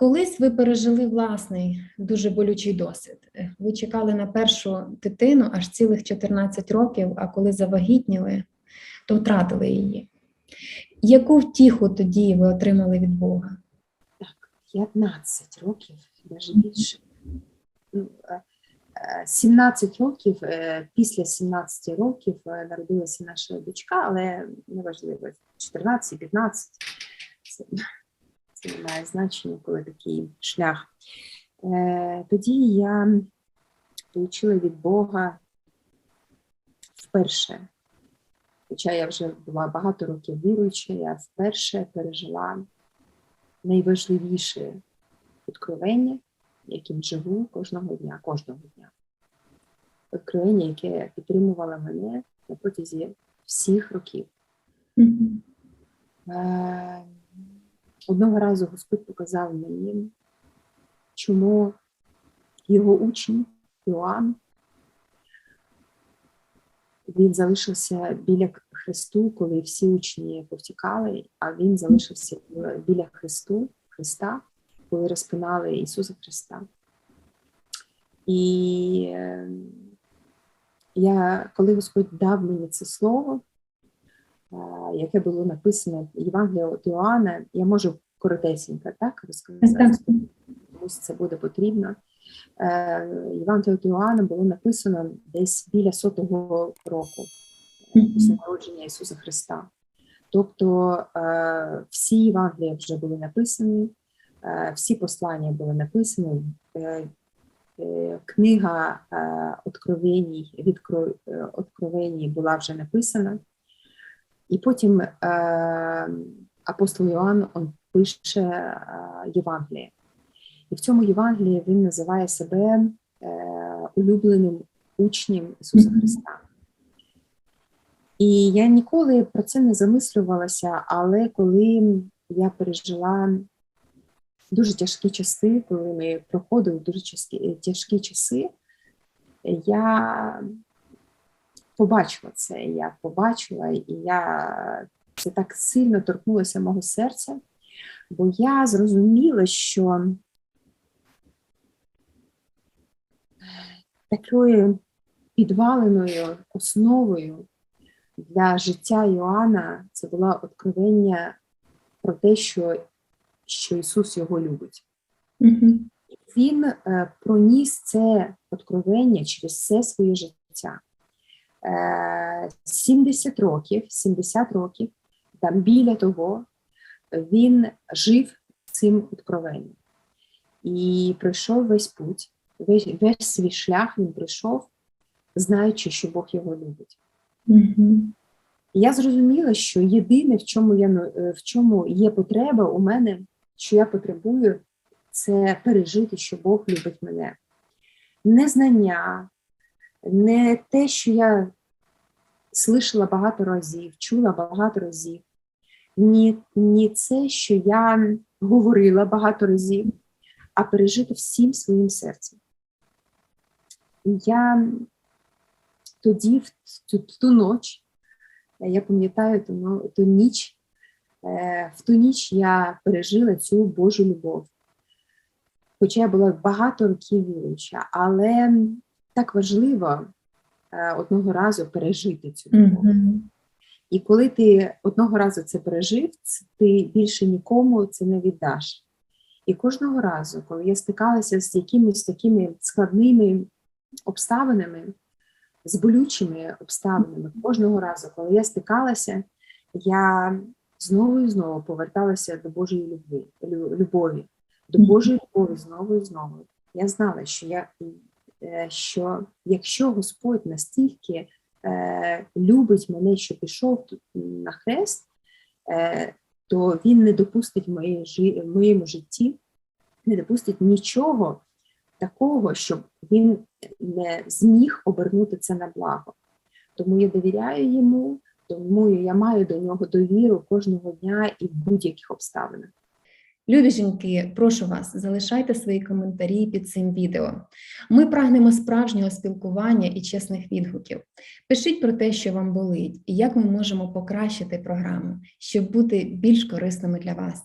Колись ви пережили власний дуже болючий досвід. Ви чекали на першу дитину аж цілих 14 років, а коли завагітніли, то втратили її. Яку втіху тоді ви отримали від Бога? Так, 15 років, навіть більше. Ну, е, е, 17 років, е, після 17 років народилася наша дочка, але неважливо, 14-15. Це, не має значення, коли такий шлях. Е, Тоді я отримала від Бога вперше. Хоча я вже була багато років віруюча, я вперше пережила найважливіше відкровення, яким живу кожного дня, кожного дня. Відкровення, яке підтримувало мене на протязі всіх років. Мгм. Е, Одного разу Господь показав мені, чому його учень Іоанн він залишився біля Христу, коли всі учні повтікали, а він залишився біля Христу, Христа, коли розпинали Ісуса Христа. І е, я, коли Господь дав мені це слово, яке було написане в Євангелії від Іоанна, я можу коротесенько так розказати, комусь це буде потрібно. Е, Євангелія Іоанна було написано десь біля сотого року Мгм. після народження Ісуса Христа. Тобто е, всі Євангелія вже були написані, е, всі послання були написані. е, е, Книга е, Откровеній, е, Откровеній була вже написана. І потім е, апостол Іоанн он пише е, Євангеліє. І в цьому Євангелії він називає себе е, улюбленим учнем Ісуса. Христа. І я ніколи про це не замислювалася, але коли я пережила дуже тяжкі часи, коли ми проходили дуже тяжкі, тяжкі часи, я побачила це. Я побачила, і я це так сильно торкнулося мого серця, бо я зрозуміла, що такою підваленою основою для життя Йоанна це було откровення про те, що, що Ісус його любить. Він е, проніс це откровення через все своє життя. Е, 70 років, 70 років, там біля того, він жив цим откровенням. І пройшов весь путь, весь, весь свій шлях він пройшов, знаючи, що Бог його любить. Мгм. І я зрозуміла, що єдине, в чому я е, в чому є потреба у мене, що я потребую, це пережити, що Бог любить мене. Не знання, не те, що я слышала багато разів, чула багато разів, ні, ні це, що я говорила багато разів, а пережити всім своїм серцем. Я тоді, в ту, в ту ніч, я пам'ятаю ту, ту ніч, е, в ту ніч я пережила цю Божу любов. Хоча я була багато років віруюча, але так важливо е, одного разу пережити цю любов. Мгм. І коли ти одного разу це пережив, ти більше нікому це не віддаш. І кожного разу, коли я стикалася з якимись такими складними обставинами, з болючими обставинами, кожного разу, коли я стикалася, я знову і знову поверталася до Божої любви, любові, до Божої любові знову і знову. Я знала, що я що якщо Господь настільки е, любить мене, що пішов на хрест, е, то він не допустить в моєму житті, не допустить нічого такого, щоб він не зміг обернути це на благо. Тому я довіряю йому, тому я маю до нього довіру кожного дня і в будь-яких обставинах. Любі жінки, прошу вас, залишайте свої коментарі під цим відео. Ми прагнемо справжнього спілкування і чесних відгуків. Пишіть про те, що вам болить, і як ми можемо покращити програму, щоб бути більш корисними для вас.